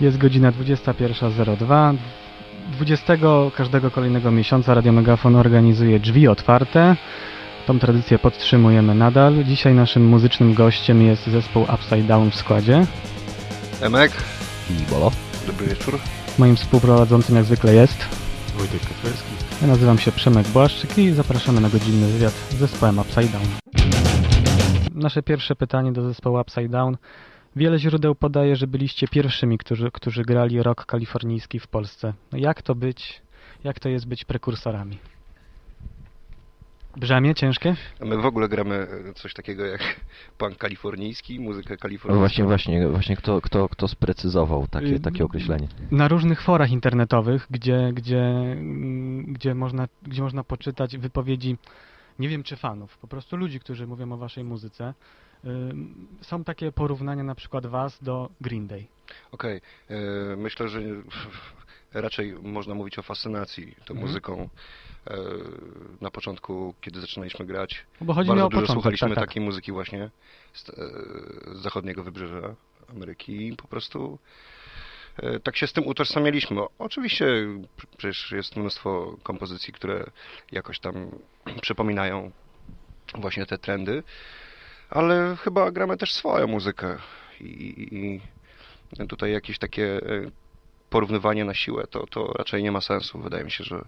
Jest godzina 21.02. 20 każdego kolejnego miesiąca Radio Megafon organizuje drzwi otwarte. Tą tradycję podtrzymujemy nadal. Dzisiaj naszym muzycznym gościem jest zespół Upside Down w składzie. Emek, I Bolo. dobry wieczór. Moim współprowadzącym jak zwykle jest. Wojtek Kotwerski. Ja nazywam się Przemek Błaszczyk i zapraszamy na godzinny wywiad z zespołem Upside Down. Nasze pierwsze pytanie do zespołu Upside Down. Wiele źródeł podaje, że byliście pierwszymi, którzy, którzy grali rock kalifornijski w Polsce. No jak to być, jak to jest być prekursorami? Brzemię ciężkie? A my w ogóle gramy coś takiego jak punk kalifornijski, muzykę No kalifornijską. właśnie, właśnie, właśnie kto, kto, kto sprecyzował takie, Y, takie określenie? Na różnych forach internetowych, gdzie, gdzie, mm, gdzie, można, gdzie można poczytać wypowiedzi, nie wiem czy fanów, po prostu ludzi, którzy mówią o waszej muzyce. Są takie porównania na przykład was do Green Day. Okej, e, myślę, że raczej można mówić o fascynacji tą Mhm. muzyką. E, na początku, kiedy zaczynaliśmy grać, Bo chodzi mi bardzo o dużo początek. słuchaliśmy tak, tak. takiej muzyki właśnie z, e, z zachodniego wybrzeża Ameryki i po prostu e, tak się z tym utożsamialiśmy. Oczywiście pr- przecież jest mnóstwo kompozycji, które jakoś tam przypominają właśnie te trendy, ale chyba gramy też swoją muzykę i, i i tutaj jakieś takie e, porównywanie na siłę to, to raczej nie ma sensu. Wydaje mi się, że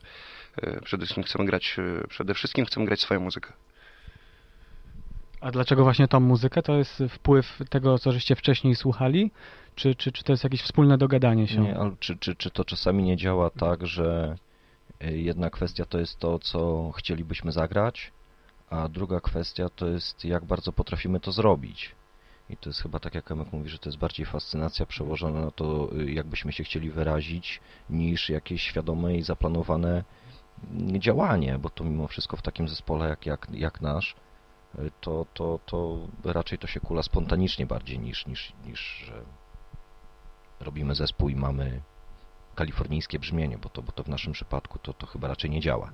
e, przede wszystkim chcemy grać, e, przede wszystkim chcemy grać swoją muzykę. A dlaczego właśnie tą muzykę? To jest wpływ tego, co żeście wcześniej słuchali? Czy, czy, czy to jest jakieś wspólne dogadanie się? Nie, ale czy, czy, czy to czasami nie działa tak, że jedna kwestia to jest to, co chcielibyśmy zagrać, a druga kwestia to jest, jak bardzo potrafimy to zrobić. I to jest chyba tak, jak Emek mówi, że to jest bardziej fascynacja przełożona na to, y, jakbyśmy się chcieli wyrazić, niż jakieś świadome i zaplanowane działanie, bo to mimo wszystko w takim zespole jak, jak, jak nasz, y, to, to, to raczej to się kula spontanicznie bardziej niż, niż, niż że robimy zespół i mamy kalifornijskie brzmienie, bo to, bo to w naszym przypadku to, to chyba raczej nie działa.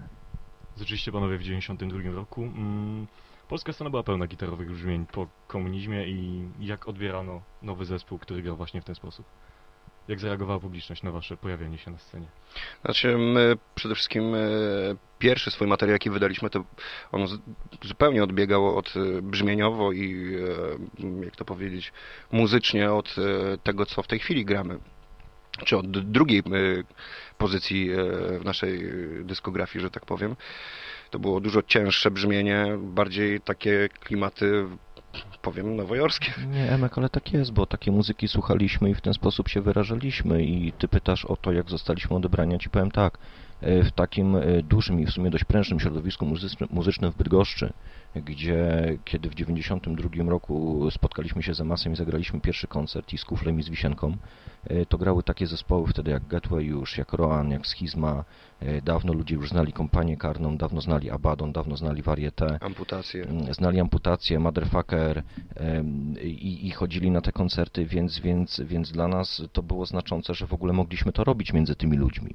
Zaczęliście panowie w 92 roku. Mm, Polska scena była pełna gitarowych brzmień po komunizmie i jak odbierano nowy zespół, który grał właśnie w ten sposób? Jak zareagowała publiczność na wasze pojawienie się na scenie? Znaczy my przede wszystkim e, pierwszy swój materiał, jaki wydaliśmy, to on zupełnie odbiegał od e, brzmieniowo i e, jak to powiedzieć, muzycznie od tego, co w tej chwili gramy. Czy od drugiej e, pozycji e, w naszej dyskografii, że tak powiem. To było dużo cięższe brzmienie, bardziej takie klimaty, powiem, nowojorskie. Nie, Emek, ale tak jest, bo takie muzyki słuchaliśmy i w ten sposób się wyrażaliśmy i ty pytasz o to, jak zostaliśmy odebrani, ja ci powiem tak, w takim e, dużym i w sumie dość prężnym środowisku muzycznym, w Bydgoszczy, gdzie kiedy w 92 roku spotkaliśmy się z Emasem i zagraliśmy pierwszy koncert i z Kuflem i z Wisienką, e, to grały takie zespoły wtedy jak Gateway już, jak Roan, jak Schizma, e, dawno ludzie już znali Kompanię Karną, dawno znali Abaddon, dawno znali Varieté. Mm, znali amputację, Motherfucker i, i chodzili na te koncerty, więc, więc, więc dla nas to było znaczące, że w ogóle mogliśmy to robić między tymi ludźmi.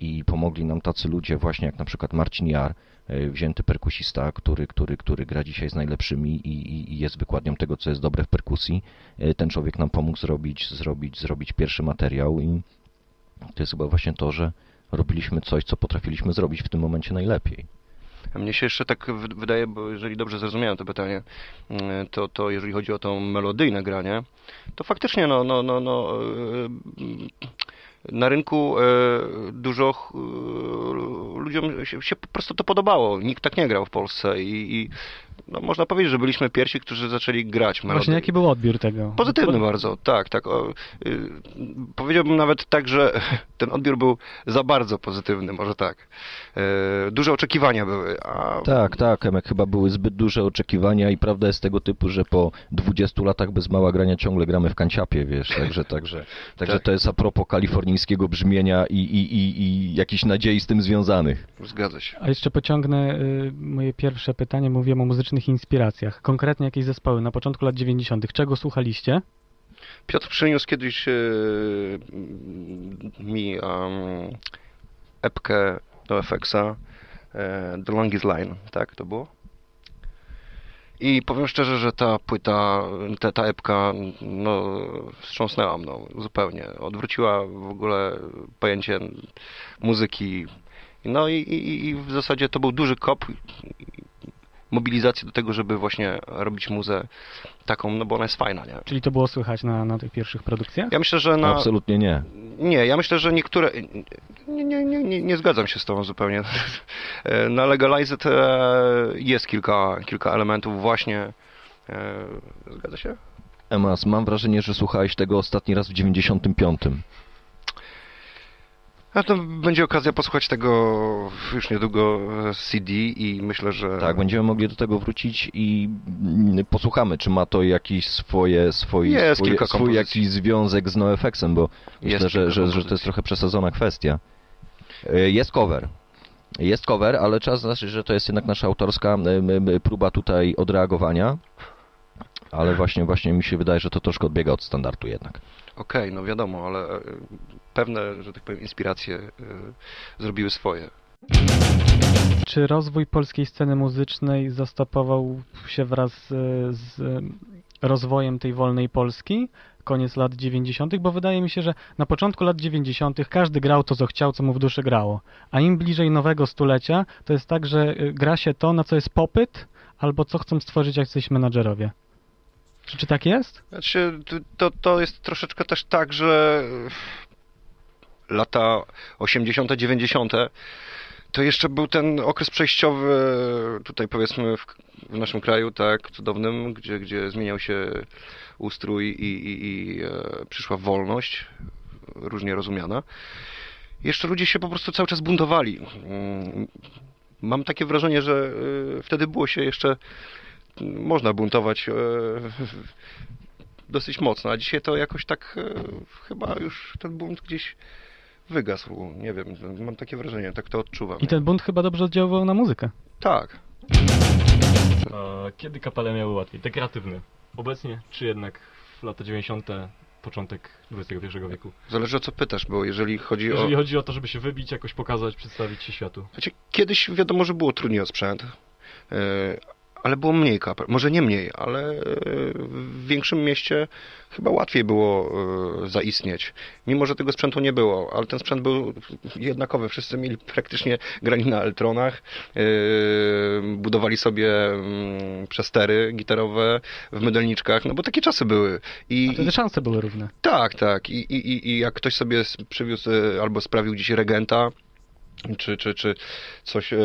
I pomogli nam tacy ludzie właśnie jak na przykład Marcin Jar, e, wzięty perkusista, który, który, który gra dzisiaj z najlepszymi i, i, jest wykładnią tego, co jest dobre w perkusji. E, Ten człowiek nam pomógł zrobić, zrobić, zrobić pierwszy materiał i to jest chyba właśnie to, że robiliśmy coś, co potrafiliśmy zrobić w tym momencie najlepiej. A mnie się jeszcze tak wy- wydaje, bo jeżeli dobrze zrozumiałem to pytanie, mm, to, to jeżeli chodzi o to melodyjne granie, to faktycznie no, no, no, no, e, na rynku e, dużo e, ludziom się, się po prostu to podobało. Nikt tak nie grał w Polsce i, i no, można powiedzieć, że byliśmy pierwsi, którzy zaczęli grać Właśnie melodię. jaki był odbiór tego? Pozytywny bardzo, tak, tak. O, y, powiedziałbym nawet tak, że ten odbiór był za bardzo pozytywny, może tak. E, duże oczekiwania były, a Tak, tak, Emek, chyba były zbyt duże oczekiwania i prawda jest tego typu, że po 20 latach bez mała grania ciągle gramy w kanciapie, wiesz, także, także, także Tak. to jest a propos kalifornijskiego brzmienia i, i, i, i jakichś nadziei z tym związanych. zgadza się. A jeszcze pociągnę y, moje pierwsze pytanie. Mówiłem o muzycznych inspiracjach. Konkretnie jakieś zespoły na początku lat 90. Czego słuchaliście? Piotr przyniósł kiedyś e, mi um, epkę do FX-a e, The Longest Line, tak to było? I powiem szczerze, że ta płyta, ta, ta epka, no, wstrząsnęła mną zupełnie. Odwróciła w ogóle pojęcie muzyki. No i, i, i w zasadzie to był duży kop mobilizacji do tego, żeby właśnie robić muzę taką, no bo ona jest fajna, nie? Czyli to było słychać na, na tych pierwszych produkcjach? Ja myślę, że na... Absolutnie nie. Nie, ja myślę, że niektóre... Nie, nie, nie, nie, nie zgadzam się z tobą zupełnie. Na Legalized e, jest kilka, kilka elementów właśnie... e, Zgadza się? Emas, mam wrażenie, że słuchałeś tego ostatni raz w 95. A to będzie okazja posłuchać tego już niedługo z CD i myślę, że... Tak, będziemy mogli do tego wrócić i mm, posłuchamy, czy ma to jakiś swoje, swój, Jest swój, kilka swój jakiś związek z NoFX-em, bo myślę, Jest że, kilka że, że to jest trochę przesadzona kwestia. Y, Jest cover. Jest cover, ale trzeba zaznaczyć, że to jest jednak nasza autorska próba tutaj odreagowania. Ale właśnie, właśnie mi się wydaje, że to troszkę odbiega od standardu jednak. Okej, no wiadomo, ale e, pewne, że tak powiem, inspiracje e, zrobiły swoje. Czy rozwój polskiej sceny muzycznej zastopował się wraz z, z rozwojem tej wolnej Polski? Koniec lat 90., bo wydaje mi się, że na początku lat 90. każdy grał to, co chciał, co mu w duszy grało. A im bliżej nowego stulecia, to jest tak, że gra się to, na co jest popyt, albo co chcą stworzyć jacyś menadżerowie. Czy, czy tak jest? Znaczy, to- to, jest troszeczkę też tak, że e, lata 80., 90. to jeszcze był ten okres przejściowy tutaj powiedzmy w, w naszym kraju, tak, cudownym, gdzie, gdzie zmieniał się ustrój i, i, i e, przyszła wolność, różnie rozumiana. Jeszcze ludzie się po prostu cały czas buntowali. Mm, Mam takie wrażenie, że e, wtedy było się jeszcze można buntować e, dosyć mocno, a dzisiaj to jakoś tak e, chyba już ten bunt gdzieś wygasł. Nie wiem, mam takie wrażenie, tak to odczuwam. I ten bunt chyba dobrze oddziaływał na muzykę. Tak. A kiedy kapele miały łatwiej? Te kreatywne. Obecnie, czy jednak w lata 90., początek XXI wieku? Zależy o co pytasz, bo jeżeli chodzi Jeżeli o... chodzi o to, żeby się wybić, jakoś pokazać, przedstawić się światu. Znaczy, kiedyś wiadomo, że było trudniej o sprzęt, e, ale było mniej kapel. Może nie mniej, ale e, w większym mieście chyba łatwiej było e, zaistnieć. Mimo, że tego sprzętu nie było, ale ten sprzęt był jednakowy. Wszyscy mieli praktycznie grali na Eltronach, e, budowali sobie mm, przestery gitarowe w mydelniczkach, no bo takie czasy były. I, A wtedy szanse były równe. tak, tak. I, i, i- jak ktoś sobie przywiózł albo sprawił gdzieś regenta, czy, czy, czy coś e,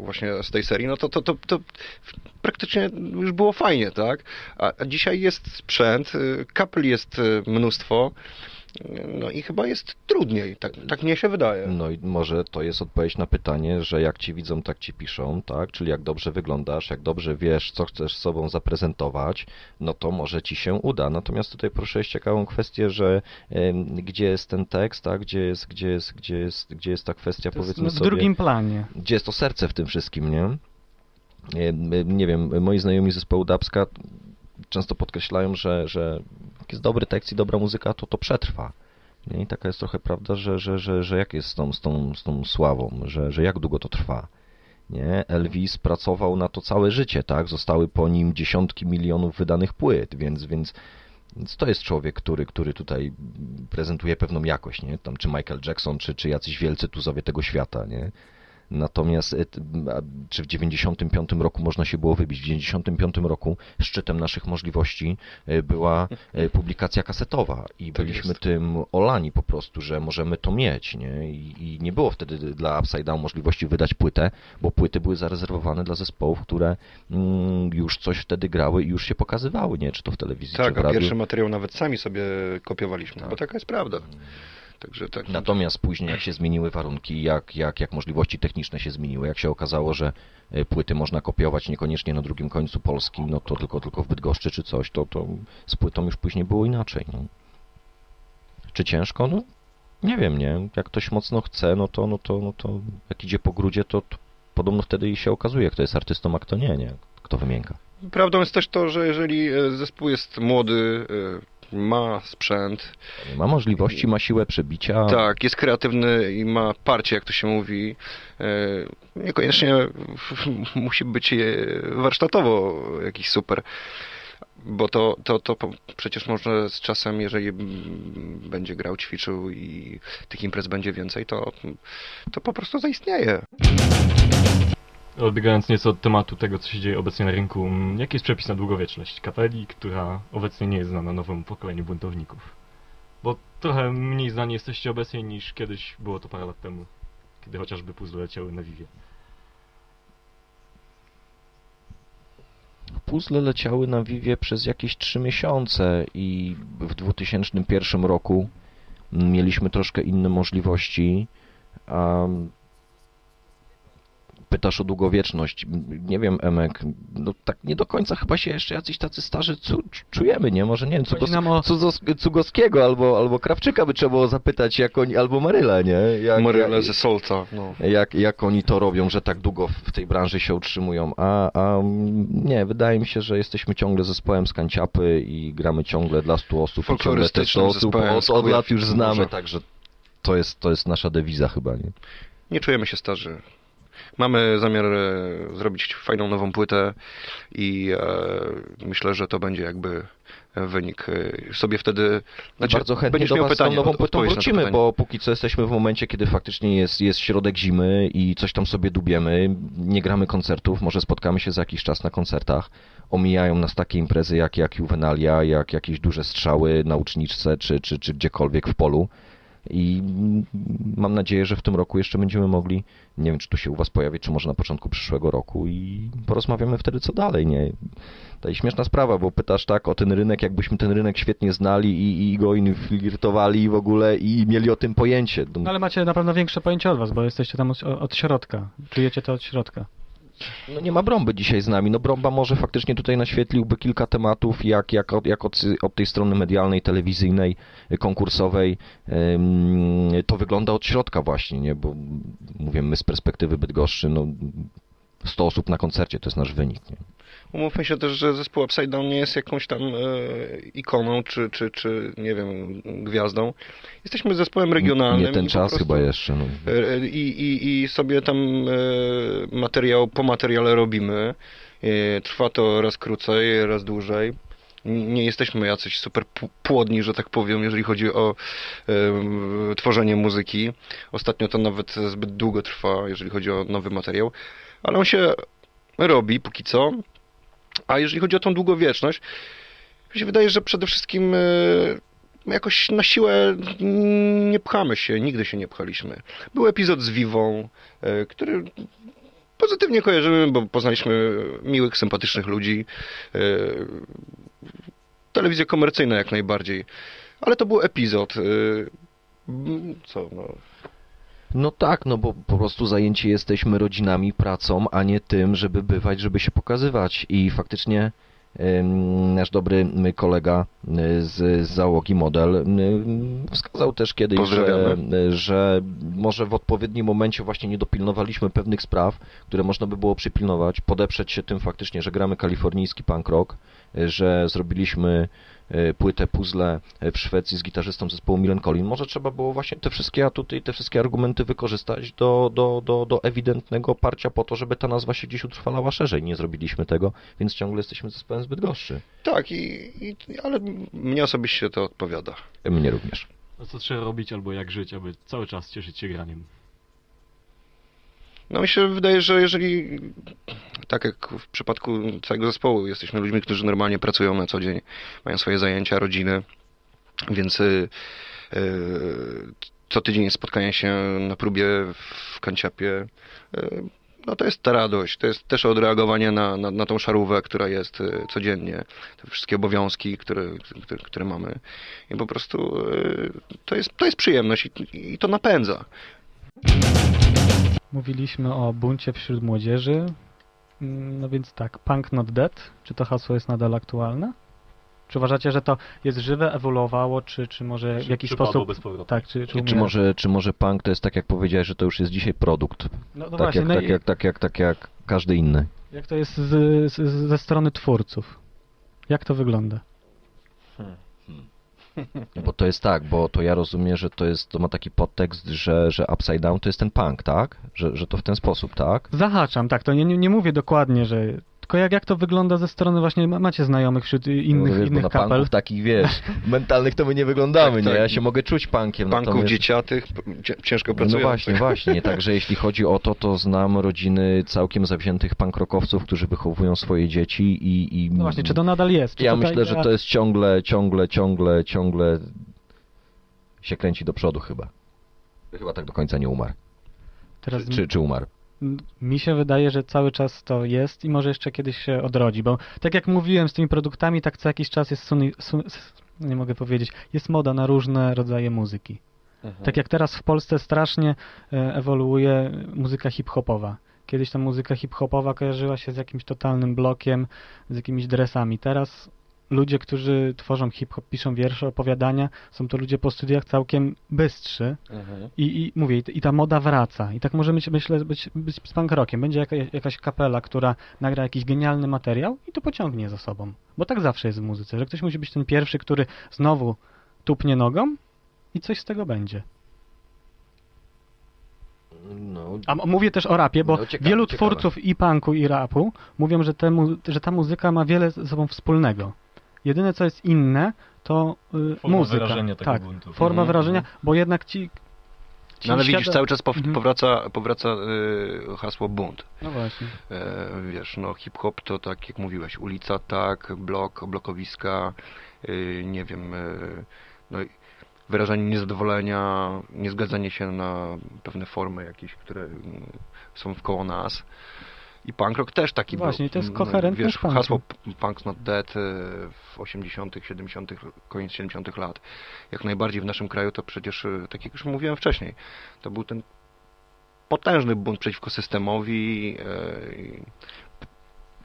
właśnie z tej serii, no to, to, to, to praktycznie już było fajnie, tak? A, a dzisiaj jest sprzęt, e, kapel jest e, mnóstwo, no i chyba jest trudniej, tak, tak mnie się wydaje. No i może to jest odpowiedź na pytanie, że jak ci widzą, tak ci piszą, tak? Czyli jak dobrze wyglądasz, jak dobrze wiesz, co chcesz sobą zaprezentować, no to może ci się uda. Natomiast tutaj poruszyłeś ciekawą kwestię, że em, gdzie jest ten tekst, tak? Gdzie jest, gdzie jest, gdzie jest, gdzie jest ta kwestia, To powiedzmy no, w sobie drugim planie. gdzie jest to serce w tym wszystkim, nie? Nie, nie wiem, moi znajomi z zespołu Dubska często podkreślają, że, że jak jest dobry tekst i dobra muzyka, to to przetrwa. Nie? I taka jest trochę prawda, że, że, że, że jak jest z tą, z tą, z tą sławą, że, że jak długo to trwa. Nie? Elvis pracował na to całe życie, tak? Zostały po nim dziesiątki milionów wydanych płyt, więc, więc, więc to jest człowiek, który, który tutaj prezentuje pewną jakość, nie? Tam, czy Michael Jackson, czy, czy jacyś wielcy tuzowie tego świata, nie? Natomiast e, a czy w 95 roku można się było wybić? W 95 roku szczytem naszych możliwości e, była e, publikacja kasetowa i Tak byliśmy jest. tym olani po prostu, że możemy to mieć, nie? I, I nie było wtedy dla Upside Down możliwości wydać płytę, bo płyty były zarezerwowane dla zespołów, które mm, już coś wtedy grały i już się pokazywały, nie? Czy to w telewizji, czy Tak, w a radiu. pierwszy materiał nawet sami sobie kopiowaliśmy, Tak. bo taka jest prawda. Także tak. Natomiast później, jak się zmieniły warunki, jak, jak, jak możliwości techniczne się zmieniły, jak się okazało, że e, płyty można kopiować niekoniecznie na drugim końcu Polski, no to tylko, tylko w Bydgoszczy czy coś, to, to z płytą już później było inaczej. No. Czy ciężko? No, nie wiem, nie. Jak ktoś mocno chce, no to, no to, no to jak idzie po grudzie, to, to podobno wtedy i się okazuje, kto jest artystą, a kto nie, nie. Kto wymięka. Prawdą jest też to, że jeżeli e, zespół jest młody, e, ma sprzęt, Ma możliwości, ma siłę przebicia. tak, jest kreatywny i ma parcie, jak to się mówi. E, Niekoniecznie musi być warsztatowo jakiś super, bo to, to, to przecież można z czasem, jeżeli będzie grał, ćwiczył i tych imprez będzie więcej, to, to po prostu zaistnieje. Odbiegając nieco od tematu tego, co się dzieje obecnie na rynku, mm, jaki jest przepis na długowieczność kapeli, która obecnie nie jest znana nowemu pokoleniu buntowników? Bo trochę mniej znani jesteście obecnie niż kiedyś było to parę lat temu, kiedy chociażby puzzle leciały na Vivie. Puzzle leciały na Vivie przez jakieś 3 miesiące i w 2001 roku mieliśmy troszkę inne możliwości. A pytasz o długowieczność. Nie wiem, Emek, no tak nie do końca chyba się jeszcze jacyś tacy starzy cu- czujemy, nie? Może nie wiem, Cugos o- Cugos Cugowskiego albo, albo Krawczyka by trzeba było zapytać, jak oni, albo Maryla, nie? Jak, Morele jak- ze Solca. No. jak, jak oni to robią, że tak długo w- tej branży się utrzymują. A, a mm, nie, wydaje mi się, że jesteśmy ciągle zespołem z Kanciapy i gramy ciągle dla 100 osób ciągle te Folklorystycznym 100 osób zespołem od, od lat już znamy, także to jest, to jest nasza dewiza chyba, nie? Nie czujemy się starzy. Mamy zamiar e, zrobić fajną nową płytę i e, myślę, że to będzie jakby wynik. E, sobie wtedy... Znaczy, bardzo chętnie do Was z tą pytanie, nową od- płytą wrócimy, bo póki co jesteśmy w momencie, kiedy faktycznie jest, jest środek zimy i coś tam sobie dubiemy, nie gramy koncertów, może spotkamy się za jakiś czas na koncertach, omijają nas takie imprezy jak, jak Juvenalia, jak jakieś duże strzały na uczniczce, czy, czy, czy gdziekolwiek w polu. I mam nadzieję, że w tym roku jeszcze będziemy mogli, nie wiem czy tu się u Was pojawi, czy może na początku przyszłego roku i porozmawiamy wtedy co dalej, nie? To i śmieszna sprawa, bo pytasz tak o ten rynek, jakbyśmy ten rynek świetnie znali i, i go infiltrowali w ogóle i mieli o tym pojęcie. No ale macie na pewno większe pojęcie od was, bo jesteście tam od, od środka. Czujecie to od środka. No nie ma Brąby dzisiaj z nami. No Brąba może faktycznie tutaj naświetliłby kilka tematów, jak, jak, od, jak od, od tej strony medialnej, telewizyjnej, konkursowej. To wygląda od środka właśnie, nie? Bo mówię, my z perspektywy Bydgoszczy, no 100 osób na koncercie to jest nasz wynik, nie? Umówmy się też, że zespół Upside Down nie jest jakąś tam e, ikoną, czy, czy, czy nie wiem, gwiazdą. Jesteśmy zespołem regionalnym. Nie ten czas prostu, chyba jeszcze. No. e, I, i, I sobie tam e, materiał po materiale robimy. E, Trwa to raz krócej, raz dłużej. Nie jesteśmy jacyś super płodni, że tak powiem, jeżeli chodzi o e, tworzenie muzyki. Ostatnio to nawet zbyt długo trwa, jeżeli chodzi o nowy materiał. Ale on się robi póki co. A jeżeli chodzi o tą długowieczność, mi się wydaje, że przede wszystkim e, jakoś na siłę nie pchamy się, nigdy się nie pchaliśmy. Był epizod z Vivą, e, który pozytywnie kojarzymy, bo poznaliśmy miłych, sympatycznych ludzi. E, Telewizja komercyjna jak najbardziej. Ale to był epizod. Co, no. No tak, no bo po prostu zajęci jesteśmy rodzinami, pracą, a nie tym, żeby bywać, żeby się pokazywać. I faktycznie nasz dobry kolega y, z, załogi model wskazał też kiedyś, że, y, że może w odpowiednim momencie właśnie nie dopilnowaliśmy pewnych spraw, które można by było przypilnować, podeprzeć się tym faktycznie, że gramy kalifornijski punk rock, że zrobiliśmy y, płytę puzzle y, w Szwecji z gitarzystą zespołu Milen Collin. Może trzeba było właśnie te wszystkie atuty i te wszystkie argumenty wykorzystać do, do, do, do ewidentnego parcia po to, żeby ta nazwa się gdzieś utrwalała szerzej. Nie zrobiliśmy tego, więc ciągle jesteśmy zespołem zbyt gorszy. Tak, i, i, ale mnie osobiście to odpowiada. Mnie również. A co trzeba robić albo jak żyć, aby cały czas cieszyć się graniem? No mi się wydaje, że jeżeli, tak jak w przypadku całego zespołu, jesteśmy ludźmi, którzy normalnie pracują na co dzień, mają swoje zajęcia, rodziny, więc y, y, co tydzień spotkania się na próbie w kanciapie, y, no to jest ta radość, to jest też odreagowanie na, na, na tą szarówę, która jest y, codziennie, te wszystkie obowiązki, które, które, które mamy i po prostu y, to jest, to jest przyjemność i, i to napędza. Mówiliśmy o buncie wśród młodzieży. Mm, No więc tak, punk not dead. Czy to hasło jest nadal aktualne? Czy uważacie, że to jest żywe, ewoluowało, czy, czy może w jakiś czy sposób... Tak, czy, czy, Czy może, czy może punk to jest tak jak powiedziałeś, że to już jest dzisiaj produkt? No, no tak, właśnie, jak, no tak, i jak, tak, jak, tak jak każdy inny. jak to jest z, z, ze strony twórców? Jak to wygląda? Bo to jest tak, bo to ja rozumiem, że to jest, to ma taki podtekst, że, że Upside Down to jest ten punk, tak? Że, że to w ten sposób, tak? Zahaczam, tak, to nie, nie, mówię dokładnie, że... Tylko jak, jak to wygląda ze strony właśnie, ma- macie znajomych wśród innych, no, wiesz, innych na kapel? punków takich, wiesz, mentalnych to my nie wyglądamy, Tak, nie? tak. Ja się mogę czuć punkiem, Banków natomiast... dzieciatych, ciężko No pracujących. właśnie, właśnie. Także jeśli chodzi o to, to znam rodziny całkiem zawziętych pankrokowców, którzy wychowują swoje dzieci i... i No właśnie, czy to nadal jest? Czy ja to ta myślę, że to jest ciągle, ciągle, ciągle, ciągle się kręci do przodu chyba. Chyba tak do końca nie umarł. Teraz Czy, czy, czy umarł? Mi się wydaje, że cały czas to jest i może jeszcze kiedyś się odrodzi, bo tak jak mówiłem z tymi produktami, tak co jakiś czas jest, suni, sun, nie mogę powiedzieć, jest moda na różne rodzaje muzyki. Tak jak teraz w Polsce strasznie e, ewoluuje muzyka hip-hopowa. Kiedyś ta muzyka hip-hopowa kojarzyła się z jakimś totalnym blokiem, z jakimiś dresami. Teraz ludzie, którzy tworzą hip-hop, piszą wiersze, opowiadania, są to ludzie po studiach całkiem bystrzy, i, I mówię, i, i ta moda wraca. I tak może być, myślę, być, być z punk rockiem. Będzie jaka, jakaś kapela, która nagra jakiś genialny materiał i to pociągnie za sobą. Bo tak zawsze jest w muzyce, że ktoś musi być ten pierwszy, który znowu tupnie nogą i coś z tego będzie. No, A mówię też o rapie, bo No, ciekawe, wielu ciekawe. twórców i punku, i rapu mówią, że, te że ta muzyka ma wiele ze sobą wspólnego. Jedyne, co jest inne, to y, Forma muzyka. wyrażenia tego tak, buntu. forma Mhm, wyrażenia, bo jednak ci... ci No ale widzisz, świata- cały czas pow- Mhm. powraca, powraca y, hasło bunt. No właśnie. E, wiesz, no hip-hop to tak jak mówiłeś, ulica tak, blok, blokowiska, y, nie wiem, y, no i wyrażanie niezadowolenia, niezgadzanie się na pewne formy jakieś, które y, są wkoło nas. I punk rock też taki Właśnie, był. to jest No, koherentny Wiesz, z punkiem. hasło Punk's Not Dead y, w 80., 70., koniec 70. lat. Jak najbardziej w naszym kraju to przecież, y, tak jak już mówiłem wcześniej, to był ten potężny bunt przeciwko systemowi, e, i p-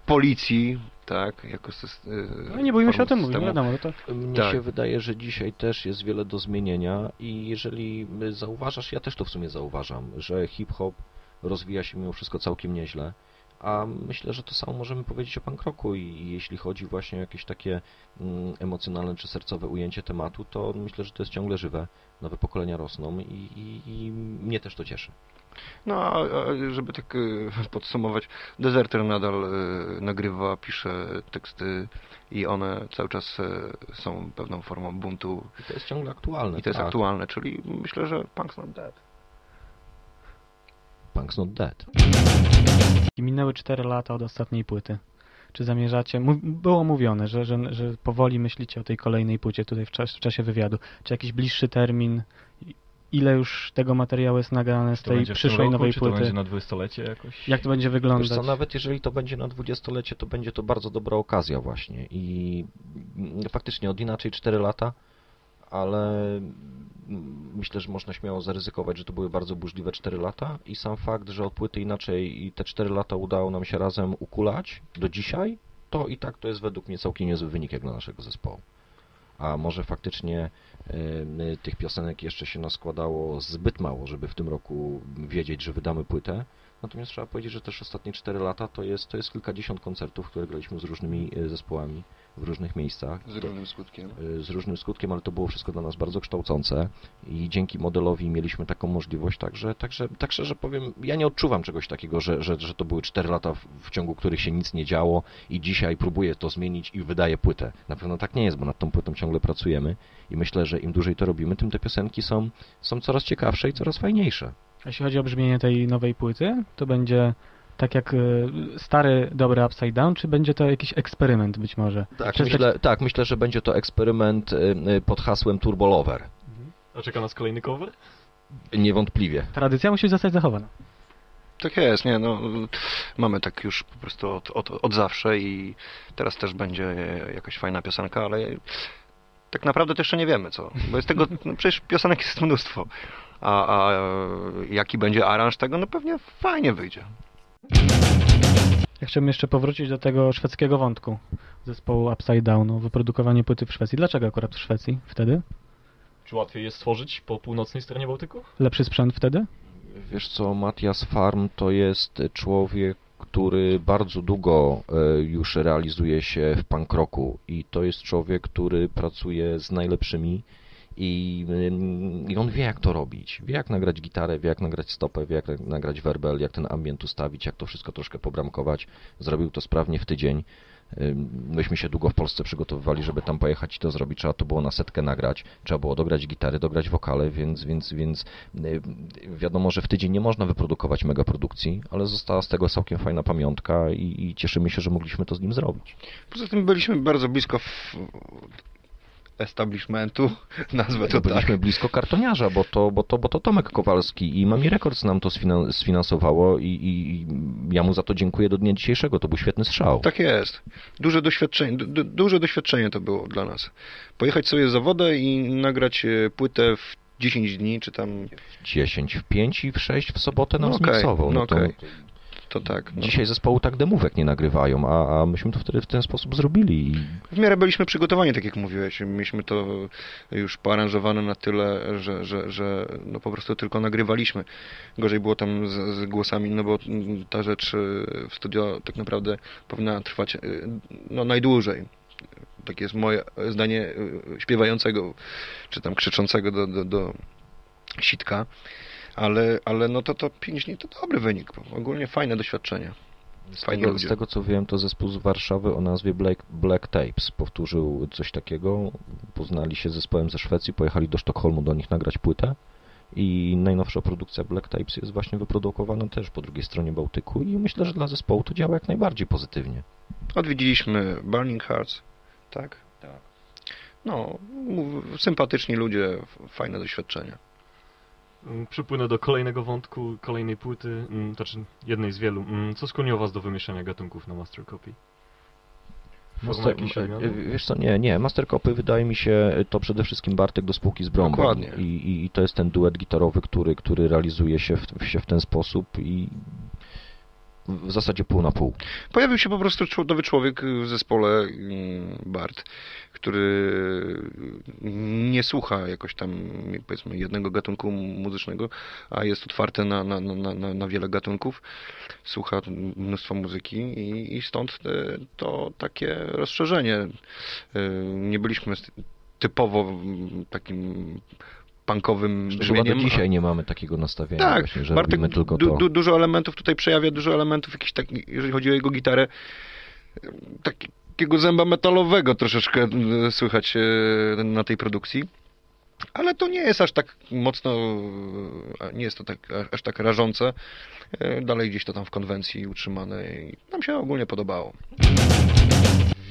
policji, tak, jako sys- e, No nie bójmy się o tym mówić, no wiadomo, to Mnie Tak. się wydaje, że dzisiaj też jest wiele do zmienienia i jeżeli y, zauważasz, ja też to w sumie zauważam, że hip-hop rozwija się mimo wszystko całkiem nieźle, a myślę, że to samo możemy powiedzieć o punk rocku i jeśli chodzi właśnie o jakieś takie mm, emocjonalne czy sercowe ujęcie tematu, to myślę, że to jest ciągle żywe, nowe pokolenia rosną i, i, i mnie też to cieszy. No, a, a żeby tak e, podsumować, Deserter nadal e, nagrywa, pisze teksty i one cały czas e, są pewną formą buntu I to jest ciągle aktualne. i to jest tak. aktualne, czyli myślę, że Punk's Not Dead. Punk's not dead. Minęły 4 lata od ostatniej płyty. Czy zamierzacie? Było mówione, że, że, że powoli myślicie o tej kolejnej płycie tutaj w, czas, w czasie wywiadu. Czy jakiś bliższy termin? Ile już tego materiału jest nagrane z to tej przyszłej roku, nowej czy to płyty? będzie na dwudziestolecie jakoś? Jak to będzie Wiesz wyglądać? co, nawet jeżeli to będzie na dwudziestolecie, to będzie to bardzo dobra okazja właśnie i faktycznie od inaczej 4 lata, ale myślę, że można śmiało zaryzykować, że to były bardzo burzliwe 4 lata i sam fakt, że od płyty inaczej i te 4 lata udało nam się razem ukulać do dzisiaj, to i tak to jest według mnie całkiem niezły wynik jak dla naszego zespołu. A może faktycznie y, tych piosenek jeszcze się naskładało zbyt mało, żeby w tym roku wiedzieć, że wydamy płytę. Natomiast trzeba powiedzieć, że też ostatnie 4 lata to jest, to jest kilkadziesiąt koncertów, które graliśmy z różnymi e, zespołami w różnych miejscach. Z różnym skutkiem. E, Z różnym skutkiem, ale to było wszystko dla nas bardzo kształcące i dzięki modelowi mieliśmy taką możliwość, także, także tak szczerze powiem, ja nie odczuwam czegoś takiego, że, że, że to były 4 lata, w, w ciągu których się nic nie działo i dzisiaj próbuję to zmienić i wydaję płytę. Na pewno tak nie jest, bo nad tą płytą ciągle pracujemy i myślę, że im dłużej to robimy, tym te piosenki są, są coraz ciekawsze i coraz fajniejsze. A Jeśli chodzi o brzmienie tej nowej płyty, to będzie tak jak y, stary, dobry Upside Down, czy będzie to jakiś eksperyment być może? Tak, myślę, tak, myślę, że będzie to eksperyment y, y, pod hasłem Turbo Lover. A czeka nas kolejny cover? Niewątpliwie. Tradycja musi zostać zachowana. Tak jest, nie, no mamy tak już po prostu od, od, od zawsze i teraz też będzie jakaś fajna piosenka, ale tak naprawdę to jeszcze nie wiemy co, bo jest tego, no przecież piosenek jest mnóstwo, a, a jaki będzie aranż tego, no pewnie fajnie wyjdzie. Ja chciałbym jeszcze powrócić do tego szwedzkiego wątku zespołu Upside Down, o wyprodukowanie płyty w Szwecji. Dlaczego akurat w Szwecji wtedy? Czy łatwiej jest stworzyć po północnej stronie Bałtyku? Lepszy sprzęt wtedy? Wiesz co, Matias Farm to jest człowiek, który bardzo długo e, już realizuje się w punk rocku i to jest człowiek, który pracuje z najlepszymi i, i on wie jak to robić. Wie jak nagrać gitarę, wie jak nagrać stopę, wie jak nagrać werbel, jak ten ambient ustawić, jak to wszystko troszkę pobramkować. Zrobił to sprawnie w tydzień. Myśmy się długo w Polsce przygotowywali, żeby tam pojechać i to zrobić. Trzeba to było na setkę nagrać, trzeba było dograć gitary, dograć wokale, więc, więc, więc wiadomo, że w tydzień nie można wyprodukować mega produkcji, ale została z tego całkiem fajna pamiątka i, i cieszymy się, że mogliśmy to z nim zrobić. Poza tym byliśmy bardzo blisko w establishmentu, nazwę to No, tak. byliśmy blisko kartoniarza, bo to, bo, to, bo to Tomek Kowalski i Mami Records nam to sfinan- sfinansowało i, i, ja mu za to dziękuję do dnia dzisiejszego. To był świetny strzał. Tak jest. Duże doświadczenie, du, du, duże doświadczenie to było dla nas. Pojechać sobie za wodę i nagrać e, płytę w 10 dni, czy tam... 10 w 5 i w 6 w sobotę nam No okej, zmiksował. no to. To tak. No. Dzisiaj zespołu tak demówek nie nagrywają, a, a myśmy to wtedy w ten sposób zrobili. I W miarę byliśmy przygotowani, tak jak mówiłeś. Mieliśmy to już poaranżowane na tyle, że, że, że no po prostu tylko nagrywaliśmy. Gorzej było tam z, z głosami, no bo ta rzecz y, w studio tak naprawdę powinna trwać y, no najdłużej. Takie jest moje zdanie y, śpiewającego, czy tam krzyczącego do, do, do sitka. Ale, ale no to, to 5 dni to dobry wynik. bo Ogólnie fajne doświadczenie. z tego, z tego co wiem, to zespół z Warszawy o nazwie Black, Black Tapes powtórzył coś takiego. Poznali się z zespołem ze Szwecji, pojechali do Sztokholmu do nich nagrać płytę. I najnowsza produkcja Black Tapes jest właśnie wyprodukowana też po drugiej stronie Bałtyku i myślę, że dla zespołu to działa jak najbardziej pozytywnie. Odwiedziliśmy Burning Hearts, tak? Tak. No, sympatyczni ludzie, fajne doświadczenie. Mm, Przypłynę do kolejnego wątku, kolejnej płyty, mm, to znaczy jednej z wielu. Mm, Co skłoniło was do wymieszania gatunków na Master Copy? Master, e, e, wiesz co, nie, nie, Mastercopy wydaje mi się to przede wszystkim Bartek do spółki z Brąbą. Dokładnie. I, i, I to jest ten duet gitarowy, który, który realizuje się w, się w ten sposób i w zasadzie pół na pół. Pojawił się po prostu nowy człowiek w zespole, mm, Bart, który nie słucha jakoś tam, powiedzmy, jednego gatunku muzycznego, a jest otwarty na, na, na, na, na wiele gatunków. Słucha mnóstwo muzyki i, i stąd e, to takie rozszerzenie. E, Nie byliśmy typowo takim punkowym Chyba brzmieniem. a- dzisiaj nie mamy takiego nastawienia tak, właśnie, że Bartek tylko du, to. du, dużo elementów tutaj przejawia, dużo elementów jakichś tak, jeżeli chodzi o jego gitarę, tak- takiego zęba metalowego troszeczkę e, słychać e, na tej produkcji. Ale to nie jest aż tak mocno, e, nie jest to tak, aż tak rażące. Dalej gdzieś to tam w konwencji utrzymane i nam się ogólnie podobało.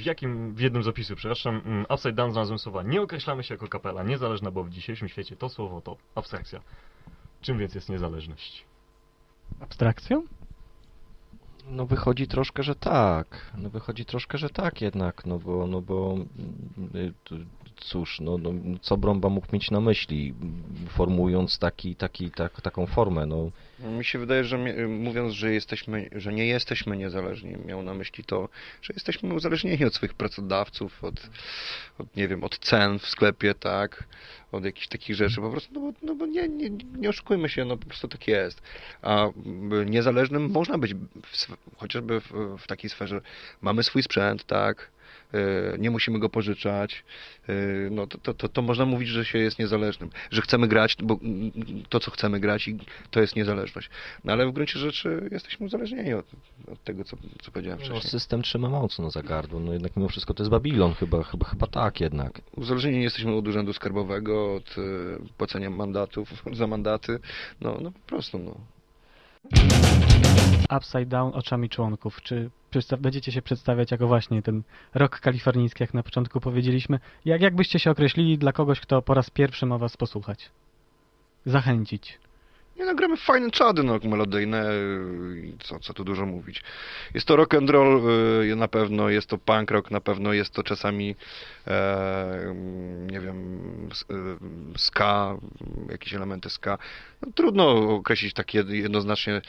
W jakim, w jednym z opisu, przepraszam, mm, Upside Down znalazłem słowa Nie określamy się jako kapela niezależna, bo w dzisiejszym świecie to słowo to abstrakcja. Czym więc jest niezależność? Abstrakcją? No wychodzi troszkę, że tak. No wychodzi troszkę, że tak jednak, no bo, no bo y, t- cóż, no, no co Brąba mógł mieć na myśli, formułując taki, taki, tak, taką formę, no. Mi się wydaje, że mówiąc, że jesteśmy, że nie jesteśmy niezależni, miał na myśli to, że jesteśmy uzależnieni od swoich pracodawców, od, od nie wiem, od cen w sklepie, tak, od jakichś takich rzeczy, po prostu, no bo, no bo nie, nie, nie oszukujmy się, no po prostu tak jest. A niezależnym można być w, chociażby w, w takiej sferze, mamy swój sprzęt, tak, nie musimy go pożyczać, y, no to, to, to, to można mówić, że się jest niezależnym, że chcemy grać, bo mm, to, co chcemy grać i to jest niezależność. No ale w gruncie rzeczy jesteśmy uzależnieni od, od tego, co, co powiedziałem no wcześniej. system trzyma mocno za gardło, no jednak mimo wszystko to jest Babilon, chyba, chyba, chyba tak jednak. Uzależnieni jesteśmy od urzędu skarbowego, od y, płacenia mandatów za mandaty, no, no po prostu, no. Upside Down oczami członków. Czy będziecie się przedstawiać jako właśnie ten rok kalifornijski, jak na początku powiedzieliśmy? Jak, jak byście się określili dla kogoś, kto po raz pierwszy ma was posłuchać? Zachęcić. Nie no, gramy fajne czady no, melodyjne y, i co, co tu dużo mówić. Jest to rock and roll y, na pewno, jest to punk rock na pewno, jest to czasami e, mm, nie wiem, y, ska, jakieś elementy ska. No, trudno określić tak jed- jednoznacznie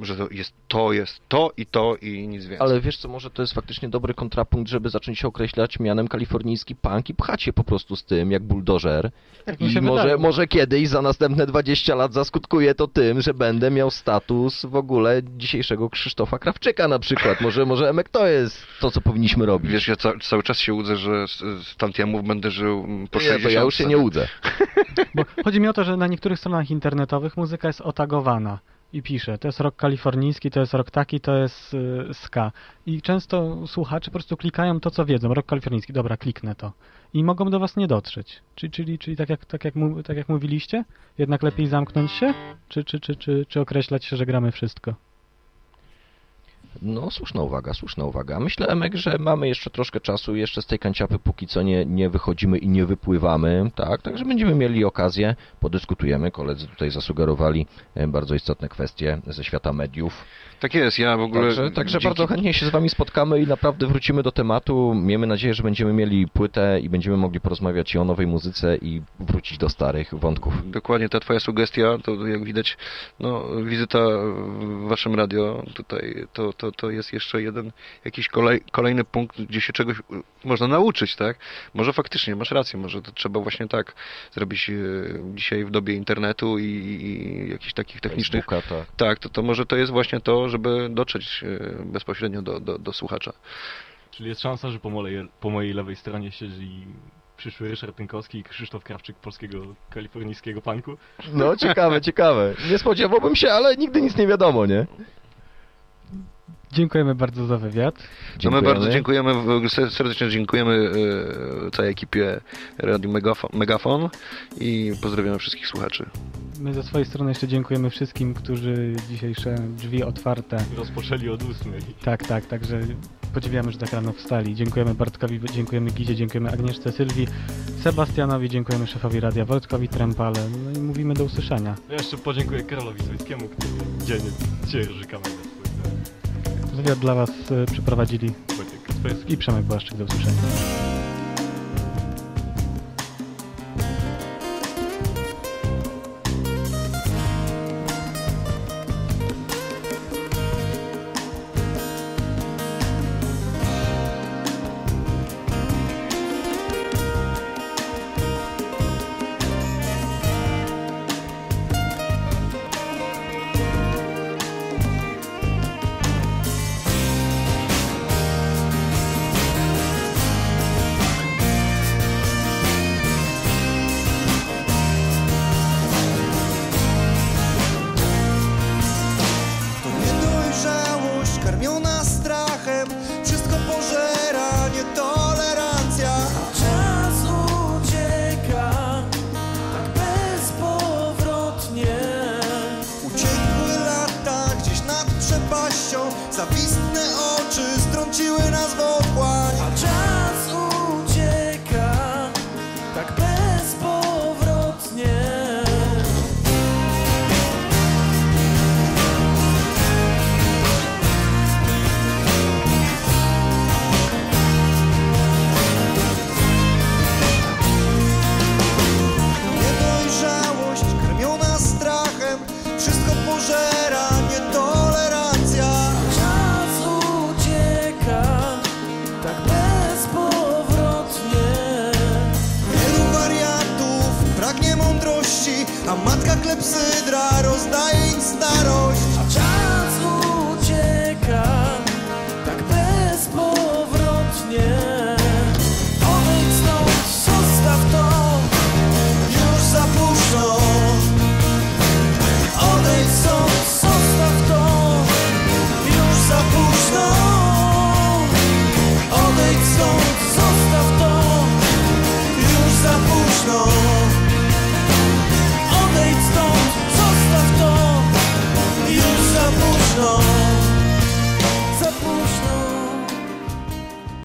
że to jest to, jest to i to i nic więcej. Ale wiesz co, może to jest faktycznie dobry kontrapunkt, żeby zacząć się określać mianem kalifornijski punk i pchać się po prostu z tym, jak buldożer. Tak I może, wydaje. może kiedyś, za następne 20 lat zaskutkuje to tym, że będę miał status w ogóle dzisiejszego Krzysztofa Krawczyka na przykład. Może, może Emek to jest to, co powinniśmy robić. Wiesz, ja ca cały czas się łudzę, że z, z tamtiemów będę żył po Nie, 60. to ja już się nie łudzę. Bo chodzi mi o to, że na niektórych stronach internetowych muzyka jest otagowana i pisze, to jest rok kalifornijski, to jest rok taki, to jest y, ska. I często słuchacze po prostu klikają to, co wiedzą. Rok kalifornijski, dobra, kliknę to. I mogą do was nie dotrzeć. Czyli, czyli, czyli tak, jak, tak, jak, tak jak mówiliście? Jednak lepiej zamknąć się? Czy, czy, czy, czy, czy określać się, że gramy wszystko? No, słuszna uwaga, słuszna uwaga. Myślę, Emek, że mamy jeszcze troszkę czasu, jeszcze z tej kanciapy póki co nie, nie wychodzimy i nie wypływamy, tak? Także będziemy mieli okazję, podyskutujemy. Koledzy tutaj zasugerowali e, bardzo istotne kwestie ze świata mediów. Tak jest, ja w ogóle... Także, także dzięki- bardzo chętnie się z Wami spotkamy i naprawdę wrócimy do tematu. Miejmy nadzieję, że będziemy mieli płytę i będziemy mogli porozmawiać i o nowej muzyce i wrócić do starych wątków. Dokładnie ta twoja sugestia, to jak widać, no, wizyta w waszym radio tutaj, to, to, to jest jeszcze jeden jakiś kolej, kolejny punkt, gdzie się czegoś y, można nauczyć, tak? Może faktycznie, masz rację, może to trzeba właśnie tak zrobić y, dzisiaj w dobie internetu i, i jakichś takich technicznych... Facebooka, tak. Tak, to, to może to jest właśnie to, żeby dotrzeć y, bezpośrednio do, do, do słuchacza. Czyli jest szansa, że po mojej, po mojej lewej stronie siedzi przyszły Ryszard Tynkowski i Krzysztof Krawczyk polskiego kalifornijskiego punku. No, ciekawe, ciekawe. Nie spodziewałbym się, ale nigdy nic nie wiadomo, nie? Dziękujemy bardzo za wywiad. No my bardzo dziękujemy, serdecznie dziękujemy y, całej ekipie Radio Megafon, Megafon i pozdrawiamy wszystkich słuchaczy. My ze swojej strony jeszcze dziękujemy wszystkim, którzy dzisiejsze drzwi otwarte Rozpoczęli od ósmej. Tak, tak, także podziwiamy, że tak rano wstali. Dziękujemy Bartkowi, dziękujemy Gizie, dziękujemy Agnieszce Sylwii, Sebastianowi, dziękujemy szefowi radia Wojtkowi Trempale, no i mówimy do usłyszenia. Ja jeszcze podziękuję Karolowi Swojskiemu, który dziennie dzierży kamerę. Wywiad dla Was e, przeprowadzili i Przemek Błaszczyk, do usłyszenia.